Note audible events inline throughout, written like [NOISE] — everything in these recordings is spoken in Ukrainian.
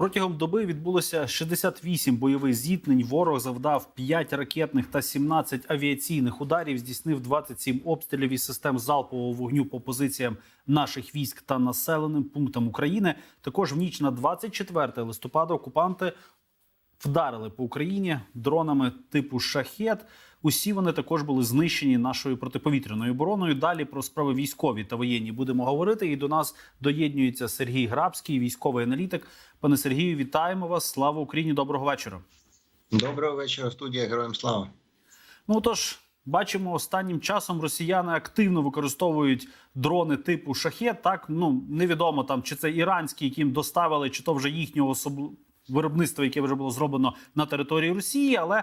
Протягом доби відбулося 68 бойових зіткнень. Ворог завдав 5 ракетних та 17 авіаційних ударів. Здійснив 27 обстрілів із систем залпового вогню по позиціям наших військ та населеним пунктам України. Також в ніч на 24 листопада окупанти вдарили по Україні дронами типу шахет. Усі вони також були знищені нашою протиповітряною обороною. Далі про справи військові та воєнні будемо говорити. І до нас доєднується Сергій Грабський, військовий аналітик. Пане Сергію, вітаємо вас! Слава Україні! Доброго вечора. Доброго вечора, студія Героям Слава. Ну тож бачимо, останнім часом росіяни активно використовують дрони типу шахет. Так ну невідомо там чи це іранські, яким доставили, чи то вже їхнього особ... виробництва, яке вже було зроблено на території Росії, але.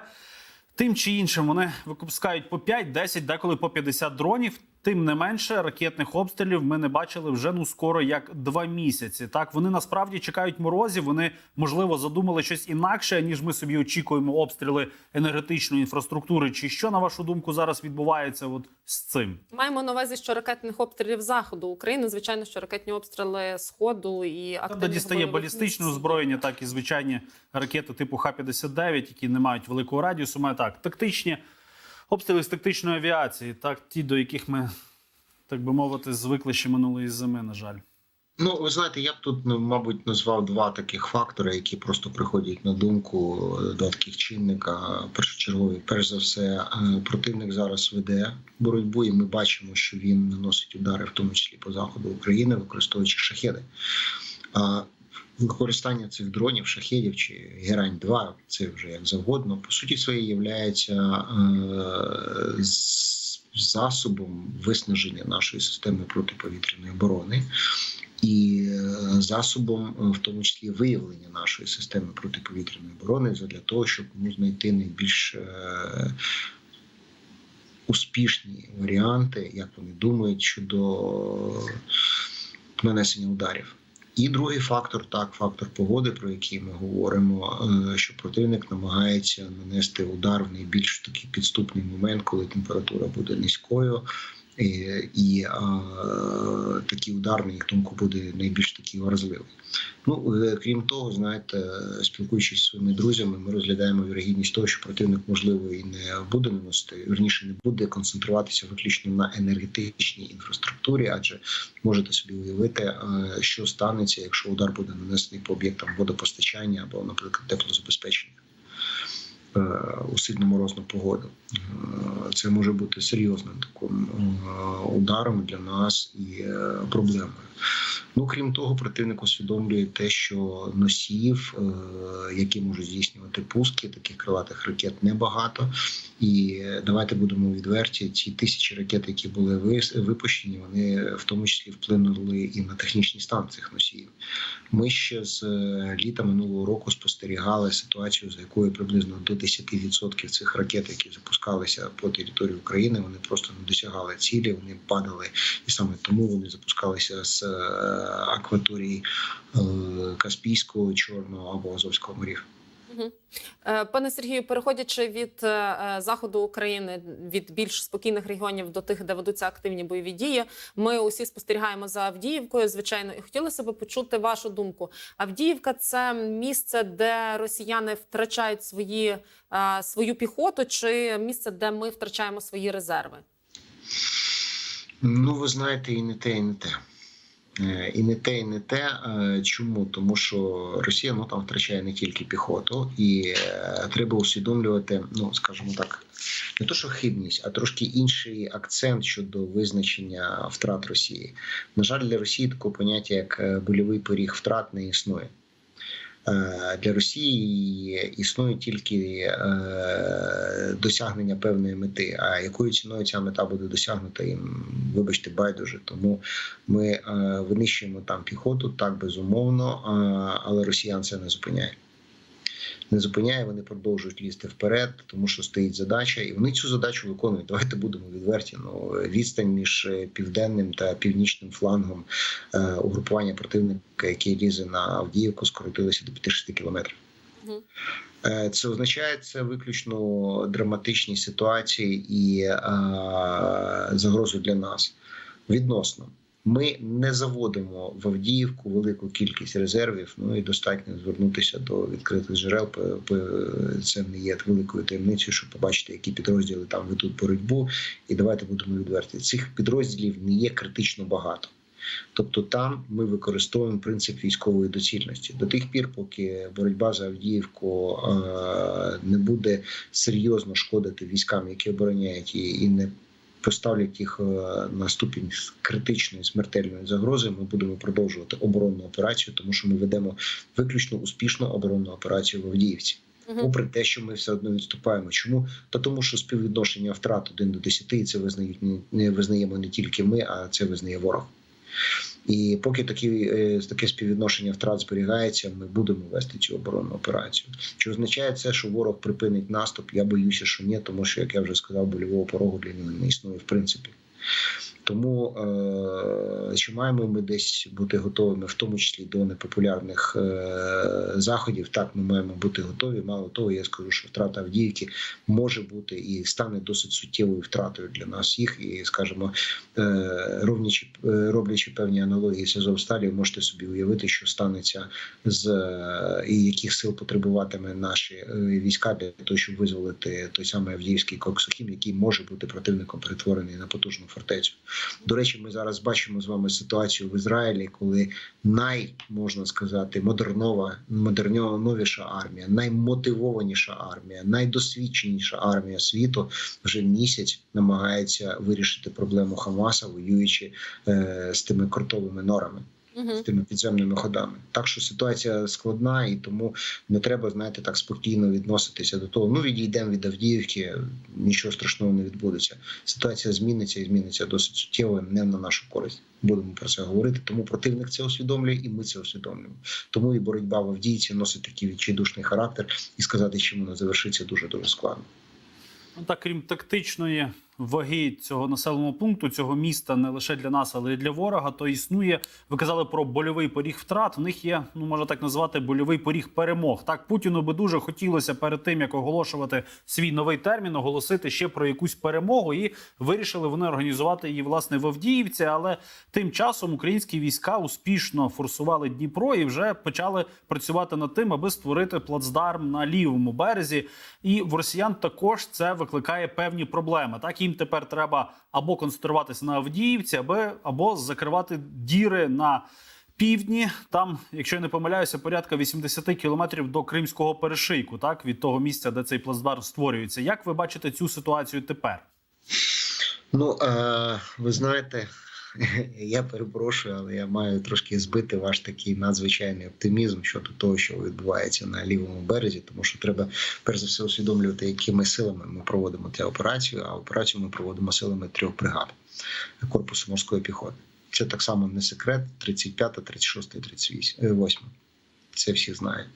Тим чи іншим вони випускають по 5, 10, деколи по 50 дронів. Тим не менше, ракетних обстрілів ми не бачили вже ну скоро як два місяці. Так вони насправді чекають морозів. Вони можливо задумали щось інакше, ніж ми собі очікуємо обстріли енергетичної інфраструктури. Чи що на вашу думку зараз відбувається? От з цим Маємо на увазі, що ракетних обстрілів заходу України, звичайно, що ракетні обстріли сходу і активних дістає балістичне озброєння, так і звичайні ракети типу Х-59, які не мають великого радіусу. Має так тактичні обстріли з тактичної авіації, так ті, до яких ми, так би мовити, звикли ще минулої зими. На жаль. Ну, ви знаєте, я б тут, ну, мабуть, назвав два таких фактори, які просто приходять на думку, два таких чинника. Першочергові, перш за все, е, противник зараз веде боротьбу, і ми бачимо, що він наносить удари, в тому числі по заходу України, використовуючи шахеди. Використання цих дронів, шахедів чи герань 2 це вже як завгодно, по суті своєї являється е, засобом виснаження нашої системи протиповітряної оборони. І е, засобом, е, в тому числі виявлення нашої системи протиповітряної оборони, для того, щоб ну, знайти найбільш е, успішні варіанти, як вони думають, щодо нанесення ударів. І другий фактор, так, фактор погоди, про який ми говоримо, е, що противник намагається нанести удар в найбільш такий підступний момент, коли температура буде низькою. І, такий удар, на їх думку, буде найбільш такий вразливий. Ну е, крім того, знаєте, спілкуючись зі своїми друзями, ми розглядаємо вірогідність того, що противник можливо і не буде наносити, верніше не буде концентруватися виключно на енергетичній інфраструктурі, адже можете собі уявити, е, що станеться, якщо удар буде нанесений по об'єктам водопостачання або, наприклад, теплозабезпечення. е, У сильно морозну погоду це може бути серйозним таким ударом для нас і е, проблемою. Ну крім того, противник усвідомлює те, що носіїв, е, які можуть здійснювати пуски таких крилатих ракет, небагато. І давайте будемо відверті. Ці тисячі ракет, які були випущені, вони в тому числі вплинули і на технічний стан цих носіїв. Ми ще з е, літа минулого року спостерігали ситуацію, за якою приблизно до 10% цих ракет, які запускалися по території України, вони просто не досягали цілі, вони падали, і саме тому вони запускалися з е, акваторії е, Каспійського, Чорного або Азовського морів. Е, Пане Сергію, переходячи від заходу України від більш спокійних регіонів до тих, де ведуться активні бойові дії, ми усі спостерігаємо за Авдіївкою. Звичайно, і хотілося б почути вашу думку. Авдіївка це місце, де росіяни втрачають свої свою піхоту, чи місце, де ми втрачаємо свої резерви? Ну, ви знаєте, і не те, і не те. Е, І не те, і не те. Е, Чому? Тому що Росія ну там втрачає не тільки піхоту, і е, треба усвідомлювати, ну скажімо так, не то, що хибність, а трошки інший акцент щодо визначення втрат Росії. На жаль, для Росії такого поняття, як больовий поріг втрат, не існує. Е, Для Росії існує тільки е, досягнення певної мети. А якою ціною ця мета буде досягнута, їм вибачте, байдуже. Тому ми е, винищуємо там піхоту, так безумовно, але росіян це не зупиняє. Не зупиняє, вони продовжують лізти вперед, тому що стоїть задача, і вони цю задачу виконують. Давайте будемо відверті. Ну відстань між е, південним та північним флангом е, угрупування противника, який лізе на Авдіївку, скоротилося до 5-6 кілометрів. Е, Це означає це виключно драматичні ситуації і е, загрозу для нас відносно. Ми не заводимо в Авдіївку велику кількість резервів. Ну і достатньо звернутися до відкритих джерел. Це не є великою таємницею, щоб побачити, які підрозділи там ведуть боротьбу. І давайте будемо відверті. Цих підрозділів не є критично багато. Тобто там ми використовуємо принцип військової доцільності до тих пір, поки боротьба за Авдіївку не буде серйозно шкодити військам, які обороняють її, і не поставлять їх е, на ступінь критичної смертельної загрози. Ми будемо продовжувати оборонну операцію, тому що ми ведемо виключно успішну оборонну операцію в Авдіївці попри те, що ми все одно відступаємо. Чому? Та тому, що співвідношення втрат 1 до 10, і це визнають не, не визнаємо не тільки ми, а це визнає ворог. І поки такі, е, таке співвідношення втрат зберігається, ми будемо вести цю оборонну операцію. Чи означає це, що ворог припинить наступ? Я боюся, що ні, тому що, як я вже сказав, больового порогу для нього не існує в принципі. Тому е, чи маємо ми десь бути готовими, в тому числі до непопулярних е, заходів? Так, ми маємо бути готові. Мало того, я скажу, що втрата Авдіївки може бути і стане досить суттєвою втратою для нас всіх. І скажімо, е, ровнячи, е, роблячи певні аналогії з Азовсталі, можете собі уявити, що станеться з е, і яких сил потребуватиме наші е, війська для того, щоб визволити той самий Авдіївський Коксохім, який може бути противником перетворений на потужну фортецю. До речі, ми зараз бачимо з вами ситуацію в Ізраїлі, коли най можна сказати модернова, модерновіша армія, наймотивованіша армія, найдосвідченіша армія світу вже місяць намагається вирішити проблему Хамаса, воюючи е, з тими кортовими норами З тими підземними ходами. Так що ситуація складна, і тому не треба, знаєте, так спокійно відноситися до того. Ну відійдемо від Авдіївки, нічого страшного не відбудеться. Ситуація зміниться і зміниться досить суттєво, не на нашу користь. Будемо про це говорити. Тому противник це усвідомлює, і ми це усвідомлюємо. Тому і боротьба в Авдіївці носить такий відчайдушний характер, і сказати, чим вона завершиться, дуже дуже складно. Ну, так, крім тактичної ваги цього населеного пункту, цього міста не лише для нас, але й для ворога, то існує. Ви казали про больовий поріг втрат. В них є, ну можна так назвати, больовий поріг перемог. Так Путіну би дуже хотілося перед тим, як оголошувати свій новий термін, оголосити ще про якусь перемогу, і вирішили вони організувати її власне в Авдіївці. Але тим часом українські війська успішно форсували Дніпро і вже почали працювати над тим, аби створити плацдарм на лівому березі. І в росіян також це викликає певні проблеми. Так їм тепер треба або концентруватися на Авдіївці, або або закривати діри на. Півдні там, якщо я не помиляюся, порядка 80 кілометрів до Кримського перешийку, так від того місця, де цей плацдарм створюється. Як ви бачите цю ситуацію тепер? Ну е, ви знаєте, [LAUGHS] я перепрошую, але я маю трошки збити ваш такий надзвичайний оптимізм щодо того, що відбувається на лівому березі, тому що треба перш за все усвідомлювати, якими силами ми проводимо цю операцію. А операцію ми проводимо силами трьох бригад корпусу морської піхоти. Це так само не секрет: 35, 36, 38. Це всі знають.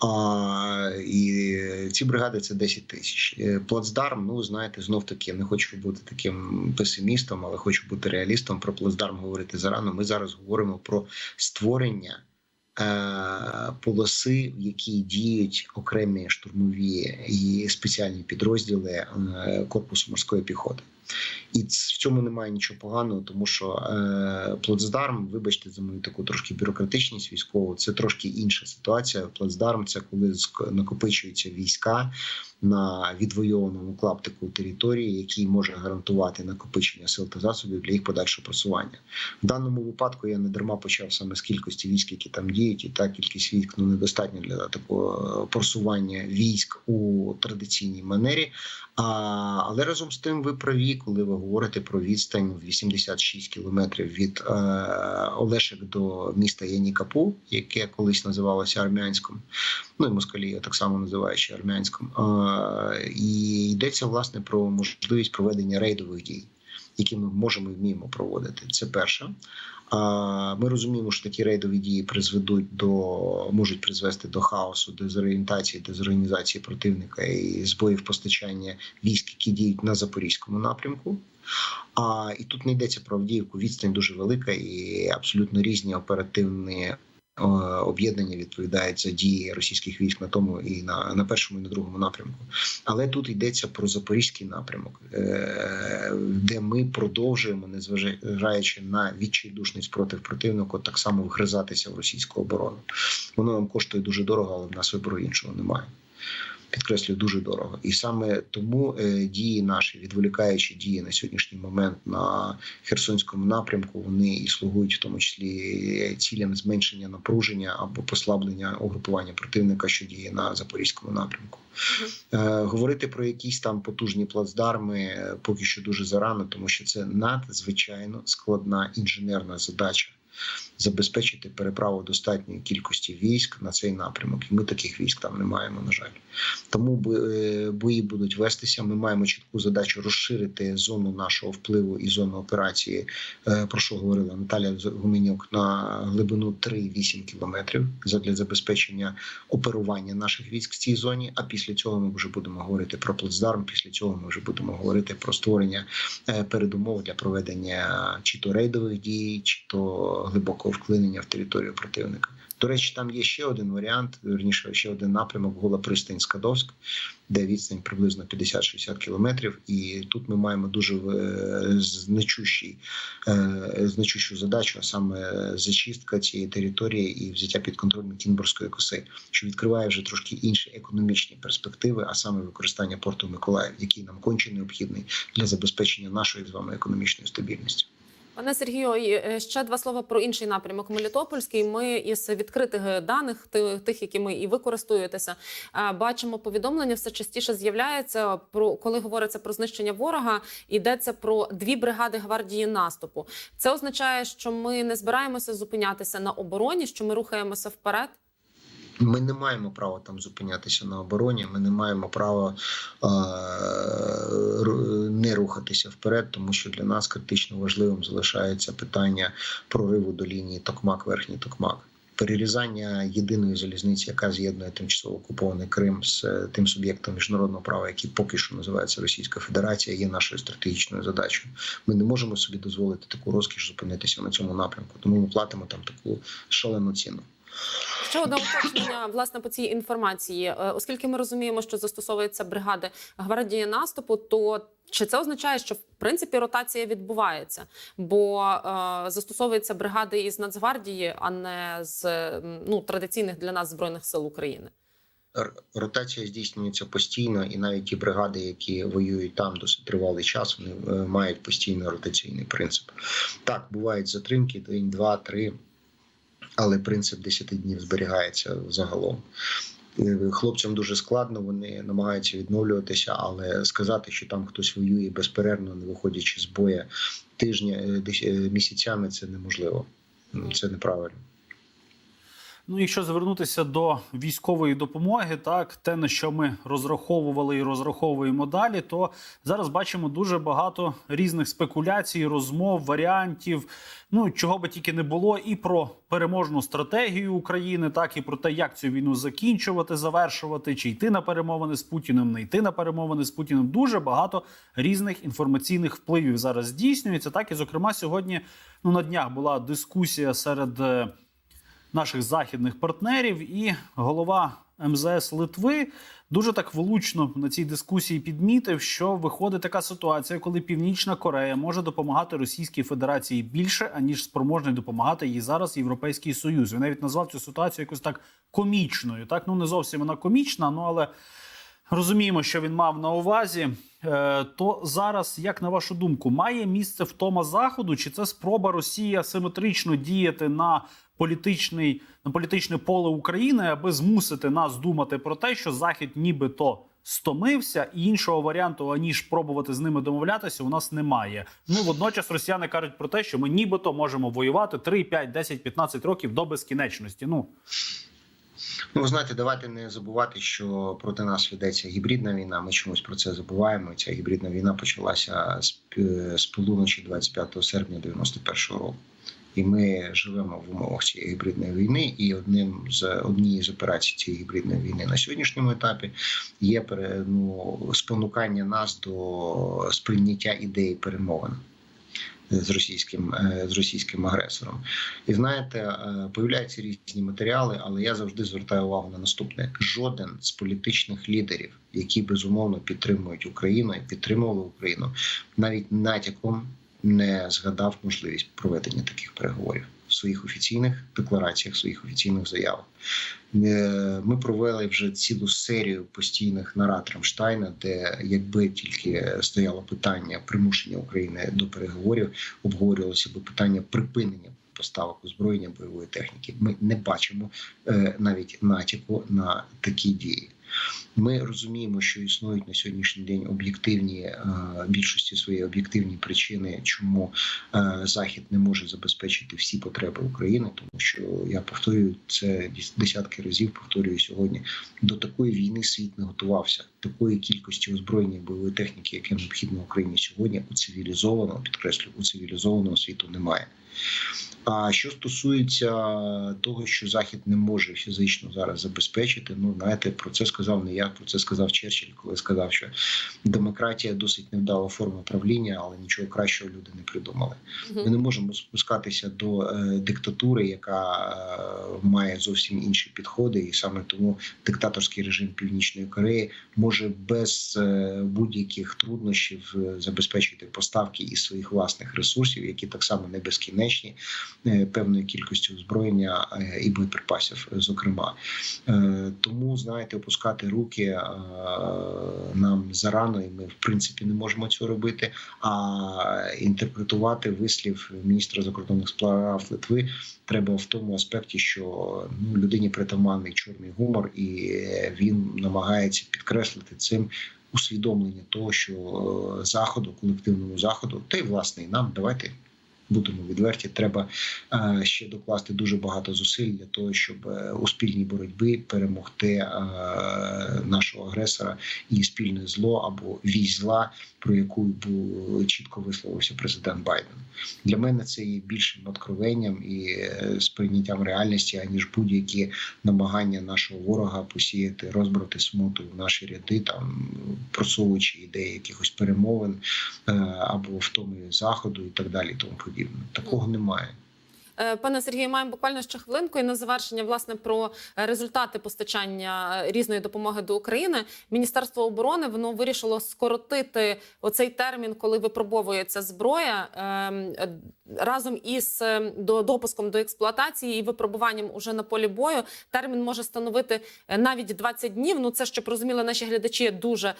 А, і ці бригади це 10 тисяч. Е, Плацдарм, ну знаєте, знов таки не хочу бути таким песимістом, але хочу бути реалістом. Про плацдарм говорити зарано. Ми зараз говоримо про створення е, полоси, в якій діють окремі штурмові і спеціальні підрозділи е, корпусу морської піхоти. І в цьому немає нічого поганого, тому що е, плацдарм, вибачте за мою таку трошки бюрократичність військову, це трошки інша ситуація. Плацдарм це коли накопичуються війська на відвойованому клаптику території, який може гарантувати накопичення сил та засобів для їх подальшого просування. В даному випадку я не дарма почав саме з кількості військ, які там діють, і та кількість військ ну недостатньо для такого е, просування військ у традиційній манері. А, але разом з тим ви праві, коли ви говорите про відстань в 86 кілометрів від е, Олешек до міста Янікапу, яке колись називалося Армянськом, ну і Москалі так само називаючи Армянськом. Е, і йдеться власне про можливість проведення рейдових дій. Які ми можемо і вміємо проводити, це перше. Ми розуміємо, що такі рейдові дії призведуть до можуть призвести до хаосу, дезорієнтації, дезорганізації противника і збоїв постачання військ, які діють на запорізькому напрямку. А і тут не йдеться про Авдіївку. Відстань дуже велика і абсолютно різні оперативні е, об'єднання відповідають за дії російських військ на тому і на, на першому і на другому напрямку. Але тут йдеться про запорізький напрямок, е, де ми продовжуємо, незважаючи на відчайдушний спротив противнику, так само вгризатися в російську оборону. Воно нам коштує дуже дорого, але в нас вибору іншого немає. Підкреслюю, дуже дорого, і саме тому е, дії наші, відволікаючі дії на сьогоднішній момент на Херсонському напрямку, вони і слугують в тому числі цілям зменшення напруження або послаблення угрупування противника, що діє на запорізькому напрямку. Е, говорити про якісь там потужні плацдарми е, поки що дуже зарано, тому що це надзвичайно складна інженерна задача. Забезпечити переправу достатньої кількості військ на цей напрямок, і ми таких військ там не маємо, на жаль. Тому е, бої будуть вестися. Ми маємо чітку задачу розширити зону нашого впливу і зону операції, е, про що говорила Наталя Гуменюк, на глибину 3-8 кілометрів задля забезпечення оперування наших військ в цій зоні. А після цього ми вже будемо говорити про плацдарм. Після цього ми вже будемо говорити про створення е, передумов для проведення чи то рейдових дій, чи то глибокого вклинення в територію противника. До речі, там є ще один варіант, верніше, ще один напрямок Гола пристань Скадовськ, де відстань приблизно 50-60 кілометрів. І тут ми маємо дуже е, значущий, е, значущу задачу, а саме зачистка цієї території і взяття під контроль Кінбурзької коси, що відкриває вже трошки інші економічні перспективи, а саме використання порту Миколаїв, який нам конче необхідний для забезпечення нашої з вами економічної стабільності. Пане Сергію, е, ще два слова про інший напрямок Мелітопольський. Ми із відкритих даних, тих тих, якими і ви користуєтеся, е, бачимо повідомлення все частіше з'являється про коли говориться про знищення ворога. Йдеться про дві бригади гвардії наступу. Це означає, що ми не збираємося зупинятися на обороні, що ми рухаємося вперед. Ми не маємо права там зупинятися на обороні. Ми не маємо права е, не рухатися вперед, тому що для нас критично важливим залишається питання прориву до лінії Токмак, верхній Токмак. Перерізання єдиної залізниці, яка з'єднує тимчасово окупований Крим з е, тим суб'єктом міжнародного права, який поки що називається Російська Федерація, є нашою стратегічною задачею. Ми не можемо собі дозволити таку розкіш зупинитися на цьому напрямку, тому ми платимо там таку шалену ціну. Ще одне уточнення власне по цій інформації, Е, оскільки ми розуміємо, що застосовується бригади гвардії наступу, то чи це означає, що в принципі ротація відбувається, бо е, застосовуються бригади із Нацгвардії, а не з ну традиційних для нас збройних сил України? Ротація здійснюється постійно, і навіть ті бригади, які воюють там досить тривалий час, вони е, мають постійно ротаційний принцип. Так, бувають затримки, день, два, три, але принцип 10 днів зберігається загалом. Е, Хлопцям дуже складно, вони намагаються відновлюватися, але сказати, що там хтось воює безперервно, не виходячи з боя тижня е, е, місяцями, це неможливо. Ну, Це неправильно. Ну, якщо звернутися до військової допомоги, так те на що ми розраховували і розраховуємо далі, то зараз бачимо дуже багато різних спекуляцій, розмов, варіантів. Ну чого би тільки не було, і про переможну стратегію України, так і про те, як цю війну закінчувати, завершувати, чи йти на перемовини з Путіним, не йти на перемовини з Путіним. Дуже багато різних інформаційних впливів зараз здійснюється. Так і зокрема, сьогодні ну на днях була дискусія серед. Наших західних партнерів, і голова МЗС Литви дуже так влучно на цій дискусії підмітив, що виходить така ситуація, коли Північна Корея може допомагати Російській Федерації більше, аніж спроможний допомагати їй зараз Європейський Союз. Він навіть назвав цю ситуацію якось так комічною. Так, ну не зовсім вона комічна, ну але. Розуміємо, що він мав на увазі. Е, То зараз, як на вашу думку, має місце втома заходу, чи це спроба Росії асиметрично діяти на політичний на політичне поле України, аби змусити нас думати про те, що Захід нібито стомився, і іншого варіанту, аніж пробувати з ними домовлятися, у нас немає. Ну водночас росіяни кажуть про те, що ми нібито можемо воювати 3, 5, 10, 15 років до безкінечності. Ну Ну, ви знаєте, давайте не забувати, що проти нас ведеться гібридна війна. Ми чомусь про це забуваємо. Ця гібридна війна почалася з, полуночі 25 серпня 91 року. І ми живемо в умовах цієї гібридної війни. І одним з однією з операцій цієї гібридної війни на сьогоднішньому етапі є ну, спонукання нас до сприйняття ідеї перемовин. З російським е, з російським агресором. І знаєте, е, появляються різні матеріали, але я завжди звертаю увагу на наступне: жоден з політичних лідерів, які безумовно підтримують Україну і підтримували Україну, навіть натяком не згадав можливість проведення таких переговорів своїх офіційних деклараціях, своїх офіційних заявах. Е, Ми провели вже цілу серію постійних нарад Рамштайна, де якби тільки стояло питання примушення України до переговорів, обговорювалося би питання припинення поставок озброєння бойової техніки. Ми не бачимо е, навіть натяку на такі дії. Ми розуміємо, що існують на сьогоднішній день об'єктивні е, більшості свої об'єктивні причини, чому е, Захід не може забезпечити всі потреби України, тому що я повторюю це десятки разів. Повторюю сьогодні. До такої війни світ не готувався. Такої кількості озброєння бойової техніки, яке необхідно Україні сьогодні, у цивілізованого підкреслю, у цивілізованого світу немає. А що стосується того, що Захід не може фізично зараз забезпечити, ну знаєте, про це сказав не я, про це сказав Черчилль, коли сказав, що демократія досить невдала форма правління, але нічого кращого люди не придумали. Ми не можемо спускатися до е, диктатури, яка е, має зовсім інші підходи, і саме тому диктаторський режим Північної Кореї може без е, будь-яких труднощів е, забезпечити поставки із своїх власних ресурсів, які так само не безкінечні, е, певною кількістю озброєння е, і боєприпасів, зокрема. Е, Тому знаєте, опускати руки е, нам зарано, і ми в принципі не можемо цього робити. А інтерпретувати вислів міністра закордонних справ Литви треба в тому аспекті, що ну людині притаманний чорний гумор, і він намагається підкреслити цим. Усвідомлення того, що е, заходу, колективному заходу, та й власне і нам давайте будемо відверті. Треба е, ще докласти дуже багато зусиль для того, щоб е, у спільній боротьбі перемогти е, нашого агресора і спільне зло або вісь зла, про яку чітко висловився президент Байден. Для мене це є більшим откровенням і сприйняттям реальності, аніж будь-які намагання нашого ворога посіяти розбрати смуту в наші ряди, там просовуючи ідеї якихось перемовин або втоми заходу і так далі. Тому подібне. Такого немає. Е, Пане Сергію, маємо буквально ще хвилинку і на завершення власне про е, результати постачання різної допомоги до України. Міністерство оборони воно вирішило скоротити оцей термін, коли випробовується зброя ем, разом із е, допуском до експлуатації і випробуванням уже на полі бою. Термін може становити е, навіть 20 днів. Ну це щоб розуміли наші глядачі дуже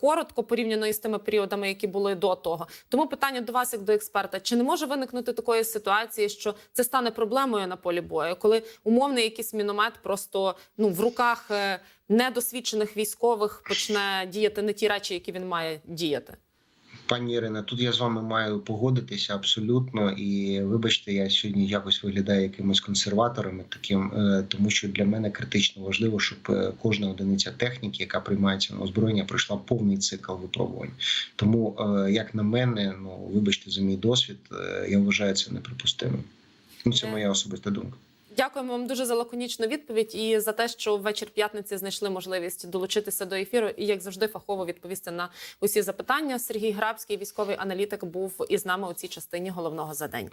коротко порівняно із тими періодами, які були до того. Тому питання до вас, як до експерта: чи не може виникнути такої ситуації, що це стане проблемою на полі бою, коли умовний якийсь міномет просто ну в руках е, недосвідчених військових почне діяти не ті речі, які він має діяти? Пані Ірина, тут я з вами маю погодитися абсолютно. І вибачте, я сьогодні якось виглядаю якимось консерватором, таким, е, тому що для мене критично важливо, щоб е, кожна одиниця техніки, яка приймається на озброєння, пройшла повний цикл випробувань. Тому, як на мене, ну вибачте за мій досвід, я вважаю це неприпустимим. Ну, це моя особиста думка. Дякуємо вам дуже за лаконічну відповідь і за те, що ввечір п'ятниці знайшли можливість долучитися до ефіру і, як завжди, фахово відповісти на усі запитання. Сергій Грабський, військовий аналітик, був із нами у цій частині головного за день.